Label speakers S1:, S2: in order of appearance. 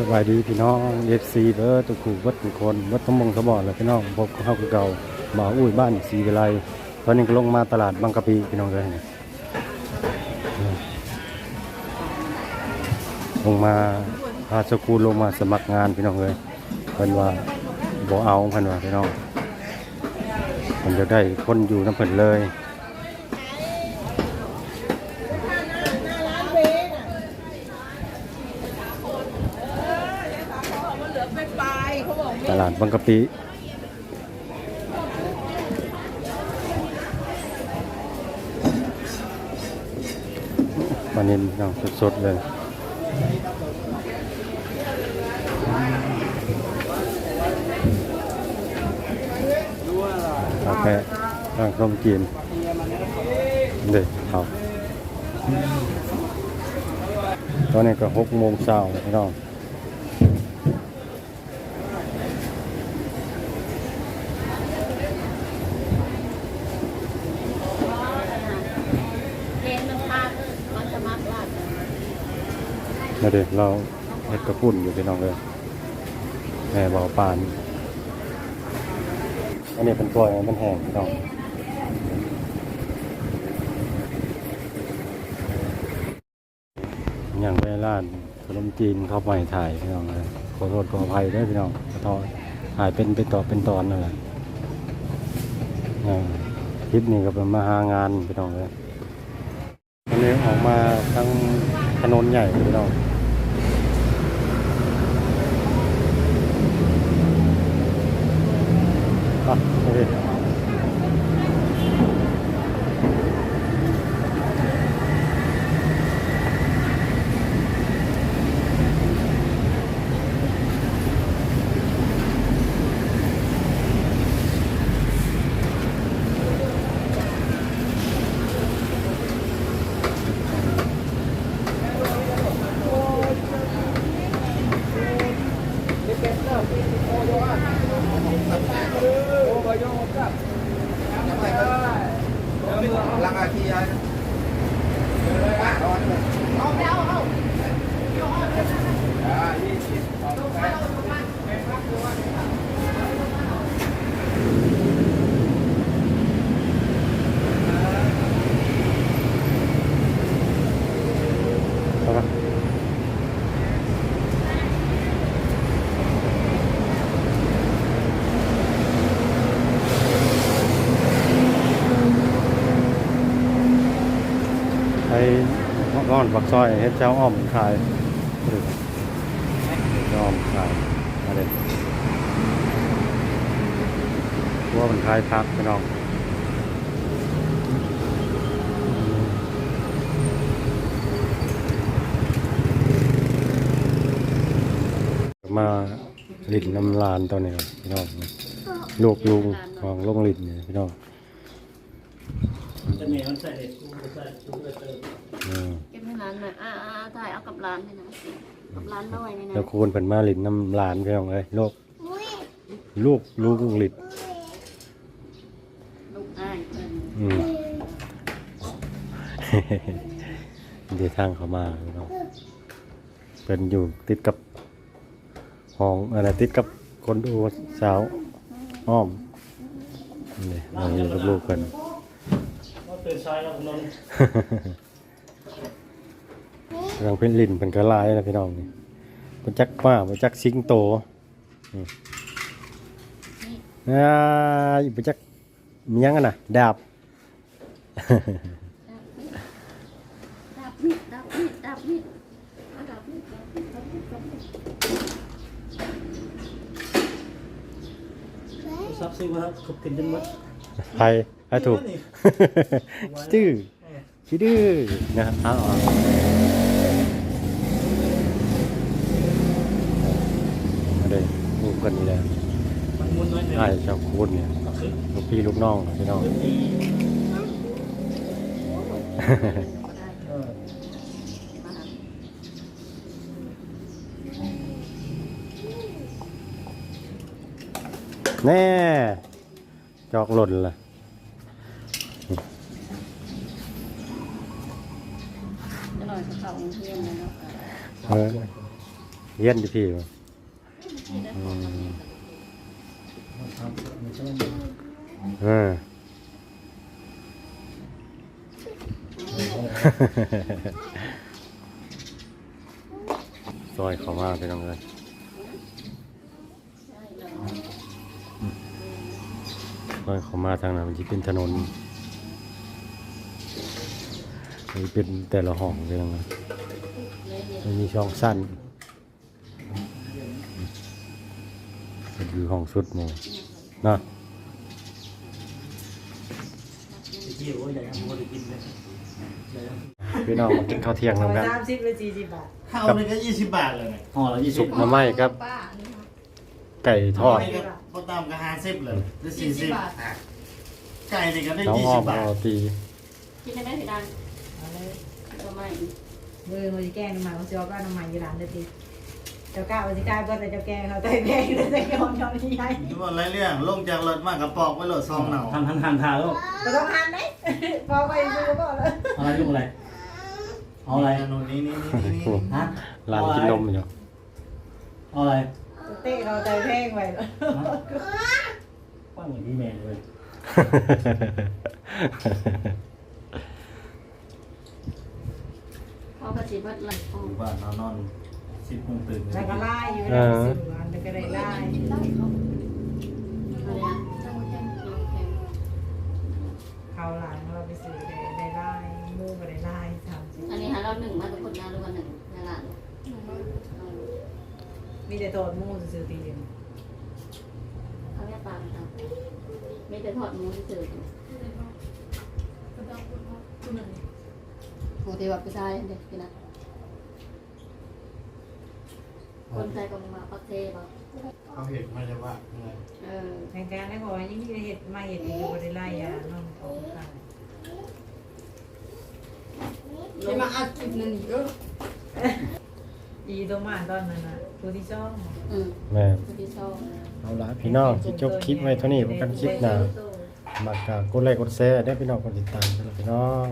S1: สบายดีพี่น้องเอฟซีเด้อตุกขู่วัดทุกคนวัดตำบงสะบอดเลยพี่น้องพบเข้าคือเก่าบ่าวอุ้ยบ้านสีวิไลตอนนี้ก็ลงมาตลาดบางกะปิพี่น้องเลยนี่ลงมาพาสกูลลงมาสมัครงานพี่น้องเลยเพิ่นว่าบ่เอาเพิ่นว่าพี่น้องเพิ่นจะได้คนอยู่น้ำเพิ่นเลย ตลาดบางกะปิวันนี้น้องสดๆเลยกาแฟร้านขนมจีนเด็กครับตอนนี้ก็หกโมงเช้าพี่น้อง
S2: เรียนมันพามันจะมากว่า
S1: มาเด็เราเห็ดกระปุ่นอยู่พี่น้องเลยแม่เบาปาน อันนี้เป็นกล้วยมันแห้งพี่น้องอย่างเวลาขนมจีนเข้าไปถ่ายพี่น้องเลยขอโทษขออภัยด้วยพี่น้องขอโทษถ่ายเป็นเป็นต่อเป็นตอนนั่นแหละคลิปนี้ก็เป็นมาหางานพี่น้องเลยวันนี้ออกมาทั้งถนนใหญ่พี่น้อง อะโก้อนปักซอยเฮ็ดเจ้าอ้อมขายอ้อมขายอะไรว่ามันขายพักพี่น้องมาหลินน้ำลานตอนนี้ครับพี่น้องลูกลุงของลงลิ้นเนี่ยพี่น้อง
S3: จะมีมันใส่เด็กกูใส่กูใส่เติม
S1: อืม
S2: เก็บให้ร้านหน่อยอ่าอ่าถ่ายเอากับร้านนี่นะกับร้านน้อยนี่นะ
S1: แล้วคูณเพิ่นมาลิ้นน้ำลานพี่น้องเอ้ยลูกลูกลุงลิ้น
S2: ลูกอ้ายเพิ่น
S1: อืม เดี๋ยวทางเขามาพี่น้องเป็นอยู่ติดกับห้องอะไรติดกับคนดูสาวอ้อมนี่เราอยู่กับลูกกัน
S3: ว่า ตื่นสายแล้วนอน
S1: กำลังเป็นลิ้นเป็นกระลายนะพี่น้องนี่เป็นจักป้าเป็นจักสิงโตนี่อ่าอยู่เป็นจักมีหยังกันนะดาบ
S2: ดับมิดดับมิดดับมิดเอาดับมิดดับมิดดับมิดดับมิด
S3: ซับซิว่าขุบกินจนหมด
S1: ใคร ใครถูกชื่อชื่อดื้อนะเอาเอาเอาเดี๋ยวลูกกันนี่แหละ
S3: มันมุนน้อยเดียว
S1: ไอ้เจ้าคุณเนี่ยลูกพี่ลูกน้องพี่น้อง
S3: เออ
S1: แน่ จอกหล่นละ
S2: จะหน่ อยเขาเข้าโรงเรียนแล้ว
S1: เออเฮียนอยู่พี่บ่อืมเออ ซอยเขามาไปน้องเลย
S2: ใช่เลย
S1: ซอยเขามาทางนั้นมันจะเป็นถนน นี่เป็นแต่ละห้องเลยน้องเลย
S2: เลยเนี่ย
S1: มันมีช่องสั้นเป็นอยู่ห้องสุดหมดเนาะ
S3: ที่อยู่ว่าอยากให้คนกินเลยอยากให้
S1: พี่น้องมากินข้าวเที่ยง
S4: เอา
S1: นำกัน
S4: สามสิบหรือสี่สิบบาท
S5: ข้าวนี่ก็ยี่สิบบาทเลย
S3: ห่อละยี่สิ
S1: สุ
S3: บ
S1: กหน้ำไม้ครับ
S2: ป้านี่ค่ะ
S1: ไก่ทอด
S5: นี่ก็พอตามก็ห้าสิบเลยหรือสี่สิบไก่นี่ก็ได้
S1: เขา
S5: ยี่
S1: อ้อ
S5: สิ
S1: ม
S5: บบาท
S1: เอาตี
S2: กินได้ไหมพี่ดัน
S4: เอาเลย
S2: ตัวใหม่
S4: มือมือจะแกล้งน้ำมันเขาจะเอาก้านน้ำมันยี่ร้านเด็ดทีเจ้าก้าวจะกล้าก็แต่เจ้าแกล้งเขาแต่แกล้งแต่จะยอมยอมที่ใหญ่
S5: ที่ว่าไรเรื่องลงจากรถมากระปอกไว้โหลดซองเหนา
S3: หันหันหันทาแล้ว
S4: ก็ต้องหันไหมพอไปซื้อก็เลย
S3: อะไรลูกอะไรเอาอะไร
S5: โน่นนี่นี่นี่นี่
S3: ฮะ
S1: ร้านกินนมอยู่
S3: เอาอะไร
S4: เตะเราใจแพงไป
S3: ป้อนอย่างที่แม่เลย
S2: เขาก็จีบวัดไหลทอง
S5: อยู่บ้านนอนนอนสิบโมงตื่น
S4: แล้วก็ไล่อยู่แล้วซื้ออันแล้วก็ได้ไล่
S2: ไล่เขาอะไรอะเจ้าแทนเราแทน
S4: เขาหลังเราไปซื้อได้ได้ไล่มูก็ได้ไล่สามสิบ
S2: อันนี้หาเราหนึ่งมาทุกคนนะหรือว่าหนึ่งในร้าน
S4: มีแต่โตดมูซื้อตีน
S2: เขาแค่ปลาครับมีแต่ทอดหมูที่เจอโหเทวะไปได้เด็กพี่นะ คนไทยก็มาปักเทปะ
S5: เขาเห็นมาจะว่า
S2: เออ
S4: ในการได้บอกว่ายิ่งที่เห็ดมาเห็ดอยู่ก็ได้ไล่ยาน้องของข้าง
S2: จะมาอัดคลิปนึงเยอะ
S4: อีตัวมาตอนนั้นนะตัวที่ชอบ
S2: อืม
S1: แม่
S2: คนที่ชอบ
S1: เอาละพี่น้องสิจบคลิปไว้เท่านี้พบกันคลิปหน้ามักกะกดไลค์กดแชร์ได้พี่น้องกดติดตามกันแล้วพี่น้อง